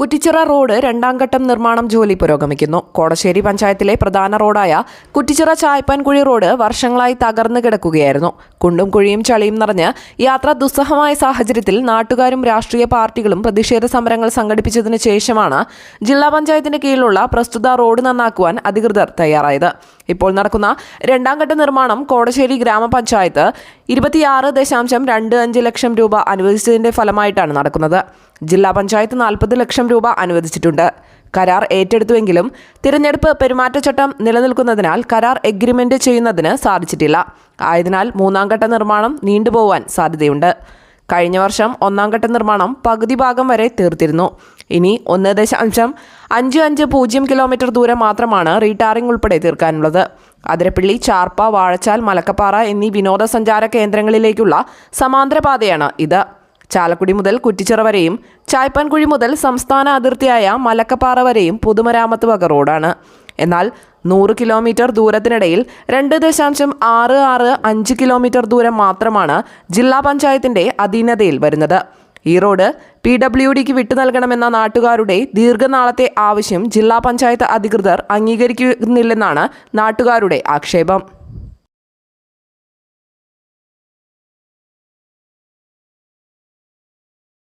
Kuttichira road രണ്ടാം ഘട്ടം നിർമ്മാണം ജോലി പുരോഗമിക്കുന്നു. കോടശ്ശേരി പഞ്ചായത്തിലെ പ്രധാന റോഡായ കുറ്റിച്ചിറ ചായ്പാൻകുഴി റോഡ് വർഷങ്ങളായി തകർന്നു കിടക്കുകയായിരുന്നു. കുണ്ടും കുഴിയും ചളിയും നിറഞ്ഞ് യാത്ര ദുസ്സഹമായ സാഹചര്യത്തിൽ നാട്ടുകാരും രാഷ്ട്രീയ പാർട്ടികളും പ്രതിഷേധ സമരങ്ങൾ സംഘടിപ്പിച്ചതിനു ശേഷമാണ് ജില്ലാ പഞ്ചായത്തിന്റെ കീഴിലുള്ള പ്രസ്തുത റോഡ് നന്നാക്കുവാൻ അധികൃതർ തയ്യാറായത്. ഇപ്പോൾ നടക്കുന്ന രണ്ടാം ഘട്ട നിർമ്മാണം കോടശ്ശേരി ഗ്രാമപഞ്ചായത്ത് ഇരുപത്തിയാറ് ദശാംശം രണ്ട് അഞ്ച് ലക്ഷം രൂപ അനുവദിച്ചതിന്റെ ഫലമായിട്ടാണ് നടക്കുന്നത്. ജില്ലാ പഞ്ചായത്ത് നാൽപ്പത് ലക്ഷം രൂപ അനുവദിച്ചിട്ടുണ്ട്. കരാർ ഏറ്റെടുത്തുവെങ്കിലും തിരഞ്ഞെടുപ്പ് പെരുമാറ്റച്ചട്ടം നിലനിൽക്കുന്നതിനാൽ കരാർ എഗ്രിമെന്റ് ചെയ്യുന്നതിന് സാധിച്ചിട്ടില്ല. ആയതിനാൽ മൂന്നാം ഘട്ട നിർമ്മാണം നീണ്ടുപോവാൻ സാധ്യതയുണ്ട്. കഴിഞ്ഞ വർഷം ഒന്നാം ഘട്ട നിർമ്മാണം പകുതി ഭാഗം വരെ തീർത്തിരുന്നു. ഇനി ഒന്ന് ദശാംശം അഞ്ച് അഞ്ച് പൂജ്യം കിലോമീറ്റർ ദൂരം മാത്രമാണ് റീടാറിംഗ് ഉൾപ്പെടെ തീർക്കാനുള്ളത്. അതിരപ്പള്ളി ചാർപ്പ വാഴച്ചാൽ മലക്കപ്പാറ എന്നീ വിനോദസഞ്ചാര കേന്ദ്രങ്ങളിലേക്കുള്ള സമാന്തര പാതയാണ് ഇത്. ചാലക്കുടി മുതൽ കുറ്റിച്ചിറ വരെയും ചായ്പാൻകുഴി മുതൽ സംസ്ഥാന അതിർത്തിയായ മലക്കപ്പാറ വരെയും പൊതുമരാമത്ത് വക റോഡാണ്. എന്നാൽ നൂറ് കിലോമീറ്റർ ദൂരത്തിനിടയിൽ രണ്ട് ദശാംശം ആറ് ആറ് അഞ്ച് കിലോമീറ്റർ ദൂരം മാത്രമാണ് ജില്ലാ പഞ്ചായത്തിന്റെ അധീനതയിൽ വരുന്നത്. ഈ റോഡ് പി ഡബ്ല്യു ഡിക്ക് വിട്ടു നൽകണമെന്ന നാട്ടുകാരുടെ ദീർഘനാളത്തെ ആവശ്യം ജില്ലാ പഞ്ചായത്ത് അധികൃതർ അംഗീകരിക്കുന്നില്ലെന്നാണ് നാട്ടുകാരുടെ ആക്ഷേപം.